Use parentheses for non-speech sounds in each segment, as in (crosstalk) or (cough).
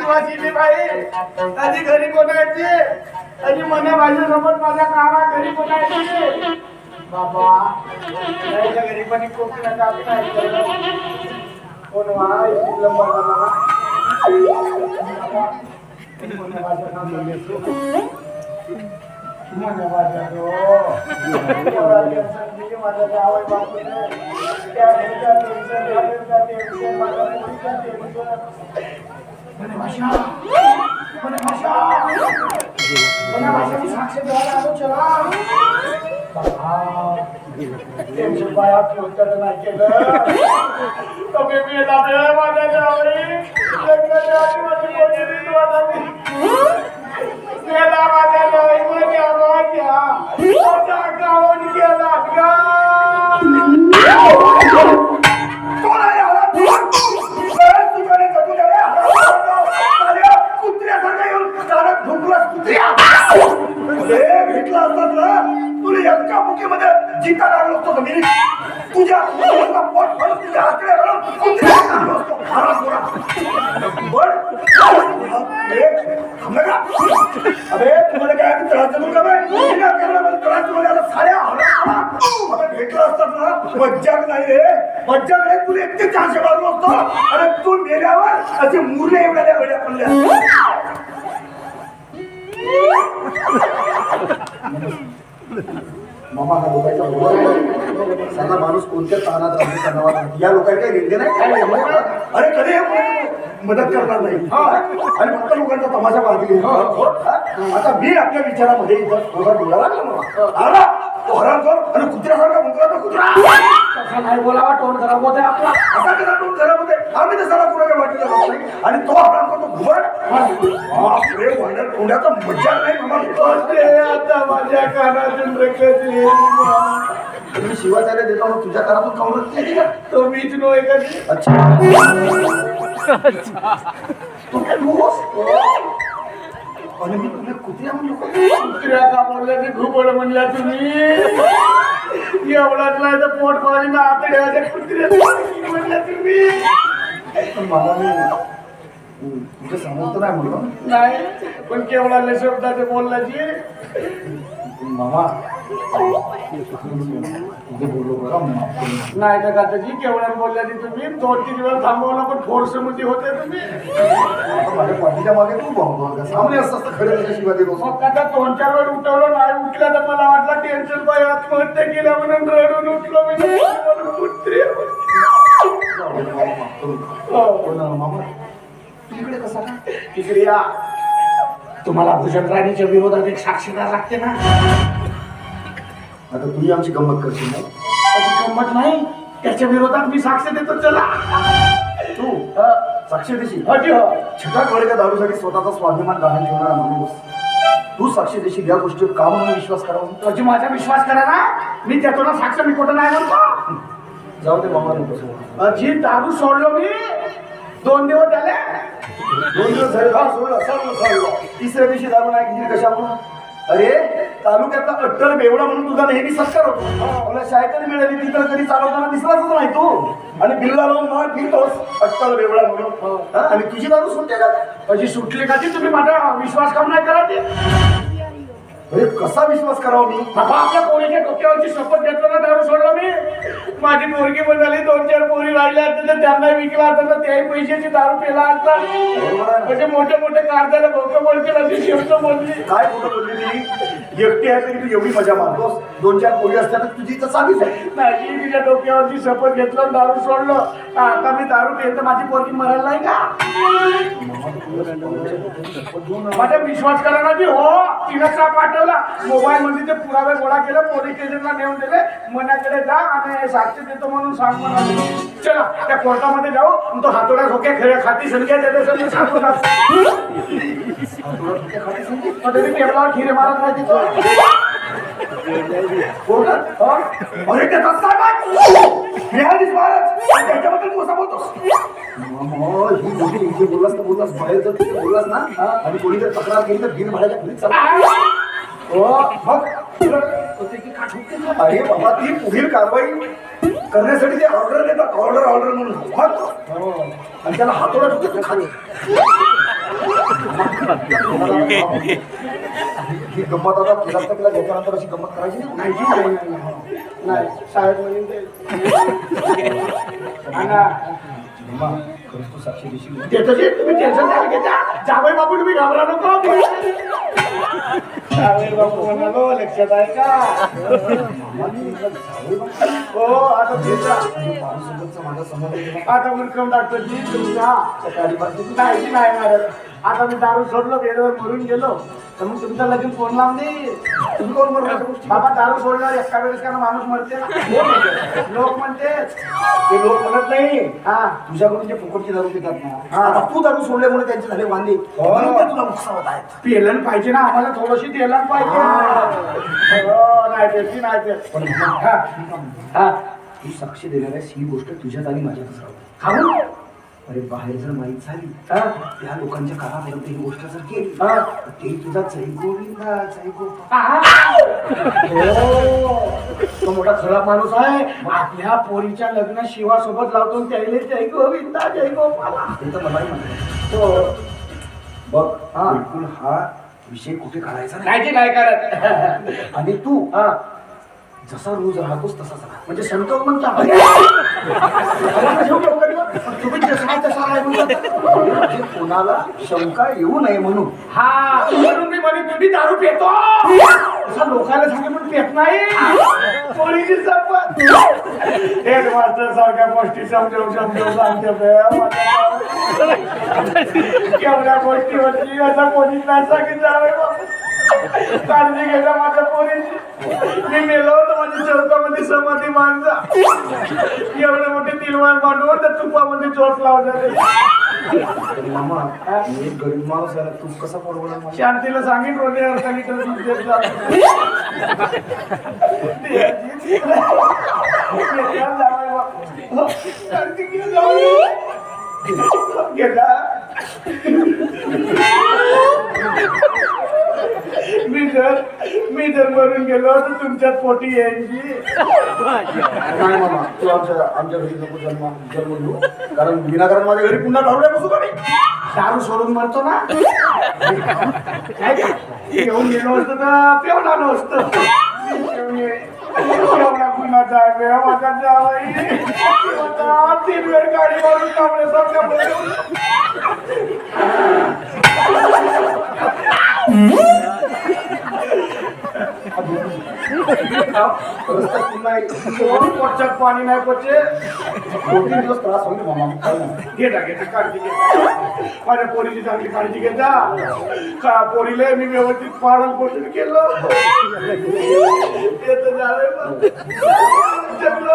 वाचिली बाई. आधी घरी कोणायची आधी मने माझ्यासोबत माझ्या कामा घरी कोणायची बाबा त्याच्या घरी पण एक कोकणात आपण कोण वा मला माझ्या त्या टेन्शन, माझ्या टेन्शन. भाषा मने साक्ष द्यायला आलो चला बाया नाही केलं कमी माझ्या जावई लग्नाच्या आधी माझी मोठी माझ्या माझ्या माझ्या माझ्या लागलो असतो हरामखोरा. बरं? अबे, थांबलं का? अबे तुम्हाला काय त्रास का त्रास भेटला असतात ना. मज्जाक नाही रे. मज्जाक नाही. तुला एकटे चारशे मारलो असतो अरे तू मेल्यावर असे मुरले एवढ्या वेळ्या पडल्या. मामा हा लोकांचा बरोबर आहे साधा माणूस कोणत्या तानात राहतो तणावात राहतो. या लोकांना काही निर्णय नाही? काय नाही. अरे कधी हे कोणी? मदत करणार नाही. आणि फक्त लोकांचा तमाशा पाहतील आता मी आपल्या विचारामध्ये इथं थोडा डोळा लागला मला. आला. तो हरामखोर आणि कुत्र्यासारखा मुंगला तो कुत्रा. तसा नाही बोलावा टोन खराब होते आपला असा कसा टोन खराब होते आम्ही तसा कुणाला वाटलं जात नाही. आणि तो हरामखोर तो घुबड बापरे वाड्यात तोंडाचा मज्जा नाही आता माझ्या कानातून येईल तुम्ही शिवाचार्य देता मग तुझ्या कानातून कावरत नाही का? तो मीच नो एखादी अच्छा. तू काय बोस? आणि मी तुला कुत्र्या म्हणलो? कुत्र्या का म्हणल्या ते घुबड म्हणल्या तुम्ही? एवढाच नाही तर पोट पाणी ना आतड्याच्या कुत्र्या तुम्ही. पण मला मी तुझं समजतो नाही म्हणलो. नाही पण केवढा शब्दाचे बोलल्याची. मामा. नाही तर का त्याची केवढ्या बोलल्याची तुम्ही? दोन तीन वेळा थांबवलं पण फोर्समध्ये होते तुम्ही. आता माझ्या पाठीच्या मागे तू भाऊ सामने खरं शिवाय आता दोन चार वेळ उठवलं नाही उठलं तर टेन्शन बाई आत्महत्या केल्या म्हणून रडून उठलो मी. कुत्रे माफ करू नका. हो. मामा? कसा तिकडे या. तुम्हाला भूषण राणीच्या विरोधात एक साक्षीदार लागते ना. आता तूही आमची गंमत करशील ना? त्याची गंमत नाही. त्याच्या विरोधात मी साक्ष देतो. चला. तू साक्ष देशील? हो. छटाक वर्ग दारूसाठी स्वतःचा स्वाभिमान गहाण ठेवणारा माणूस. तू साक्ष देशील या गोष्टीवर का म्हणून विश्वास करावा? त्याची माझा विश्वास करा ना मी देतो ना साक्ष मी कुठं नाही म्हणतो जाऊ दे मामा नको सोड. अजी दारू सोडलो मी दोन दिवस झाले. दोन दिवस झाले सोडलं सोडलं सोडलं. तिसऱ्या दिवशी दारू नाही घेतली कशा म्हणून अरे तालुक्यातला अट्टल बेवडा म्हणून तुझा नेहमी सत्कार होतो. मला शायकल मिळाली ती तर कधी चालवताना दिसलाच नाही तू. आणि बिल्ला लावून मार फिरतोस अट्टल बेवडा म्हणून. हा? आणि तुझी दारू सुटते का? अशी सुटली का ती? तुम्ही माझा विश्वास कम नाही करा ते. अरे कसा विश्वास करावा मी. बाबा आपल्या पोरीच्या डोक्यावरची शपथ घेतलं ना दारू सोडला मी. माझी पोरगी पण झाली दोन चार पोरी राहिल्या असत्या तर त्यांना विकला असता तर त्याही पैशाची दारू पेला असता. म्हणजे मोठे मोठे कारखाने भोकं बोलतील अशी शिवत बोलली. काय खोटं बोलली ती? एकटी आहे तरी तू एवढी मजा मारतोस दोन चार पोरी असतात तर तुझी तर साधीच आहे. नाही तिच्या डोक्यावरची शपथ घेतलं दारू सोडलं. आता मी दारू पेल तर माझी पोरगी मरायला नाही का? माझ्या विश्वास करा ना की हो तिनं का पाठवला. मोबाईल मध्ये ते पुरावे गोळा केले पोलीस स्टेशनला नेऊन दिले. मनाकडे जा आणि साक्ष देतो म्हणून सांग म्हणा चला त्या कोर्टामध्ये जाऊ आणि तो हातोडा झोक्या खेळ खाती संख्या देते सर मी सांगू खाती संख्या? टेबलावर खिरे मारत नाही तिथं. अरे त्याचा साहेब महाराज त्याच्याबद्दल तू असं बोलतोस? हो, ही मोठी इथे बोललास तर बोललास बाहेर जर तिथे बोललास ना हा, आणि कोणी जर तक्रार केली तर भीड भाड्याच्या खोलीत चालू. हो मग? अरे बाबा ती पुढील कारवाई करण्यासाठी ते ऑर्डर देतात ऑर्डर ऑर्डर म्हणून. मग? आणि त्याला हातोडा ठोकतो खाली. (laughs) ही गंमत आता केला तर घेतल्यानंतर अशी गंमत करायची? नाही. नाही जी, नाही, शाळेत म्हणून ते (laughs) साक्षी जे तुम्ही टेन्शन नाही घेता. जावई बापू तुम्ही घाबरा नको जावई बापू म्हणालो लक्षात आहे का. हो आता मुलकम सकाळी नाही नाही मी दारू सोडलो वेळेवर मरून गेलो. तर मग तुमचा लगेच फोन लावून तुम्ही कोण गोष्टी? बाबा दारू सोडल्यावर एका वेळेस का माणूस मरते ना? लोक म्हणते. ते लोक म्हणत नाही. हा. तुझ्याकडून जे फुकटची दारू पितात ना हा. आता तू दारू सोडल्यामुळे त्यांचे झाले वांदे. म्हणून ते तुला उकसावत आहेत. पेलन पाहिजे ना आम्हाला. थोडीशी तेलन पाहिजे. हो, नाही पण हा हा तू साक्षी देणार आहेस ही गोष्ट तुझ्यात आणि राहू खाऊ अरे बाहेर जर माहीत झाली हा. त्या लोकांच्या कानापर्यंत ही गोष्ट जर केली हा. तर ते तुझा जय गोविंदा जय गोपाल आहा. हो. तो मोठा खरा माणूस आहे. आपल्या पोरीच्या लग्न शिवासोबत लावतो आणि त्याला जय गोविंदा जय गोपाला ते तर मलाही हो. बघ हा. बिलकुल हा विषय कुठे काढायचा नाही. नाही नाही करत (laughs) आणि तू हा जसा रोज राहतोस तसाच राहा. म्हणजे संतोष म्हणता तुम्ही जसा तसा आहे. म्हणजे कोणाला शंका येऊ नये म्हणून. हा म्हणून मी म्हणे तुम्ही दारू पितो. (laughs) असं लोकांना सांगे पण पित नाही. पोळीची संपत. हेड मास्टर सारख्या गोष्टी समजवू समजवू सांगते बे. गोष्टी होती असं कोणी नाही सांगितलं काळजी घ्यायला माझ्या पोरीची. मी मेलो होतो माझ्या चौकामध्ये समाधी बांधजा एवढे मोठे तिलवान मांडवर त्या तुपामध्ये चोट लावण्यात मामा मी एक गरीब माणूस आहे तू कसा परवडणार मला? शांतीला सांगेन रोने अर्धा लिटर दूध देत जा. जर मी जर मरून गेलो तर तुमच्यात पोटी यायची नाही मामा तू आमच्या आमच्या घरी नको जन्म जन्म घेऊ कारण विनाकारण माझ्या घरी पुन्हा दारू बसू का मी दारू सोडून मरतो ना? घेऊन गेलो असतो तर पेऊन आलो असतो एवढा कुणाचा आहे बे, माझा जावई. आता तीन वेळ गाडी मारून. खरंच पाणी नाही पोचे दोन तीन दिवस त्रास होईल मामा काळजी माझ्या पोरीची चांगली काळजी घेता का पोरीले मी व्यवस्थित पालन पोषण केलं ते तर झालंय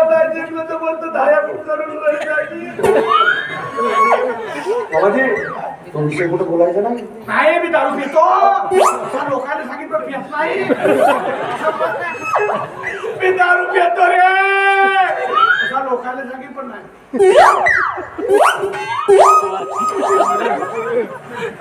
नाही तर म्हणतो धाया करून बाबाजी तो विषय कुठं बोलायचा नाही? नाही मी दारू पितो. असं लोकांनी सांगितलं पित नाही. मी दारू पितो रे. असं लोकांनी सांगितलं पण नाही.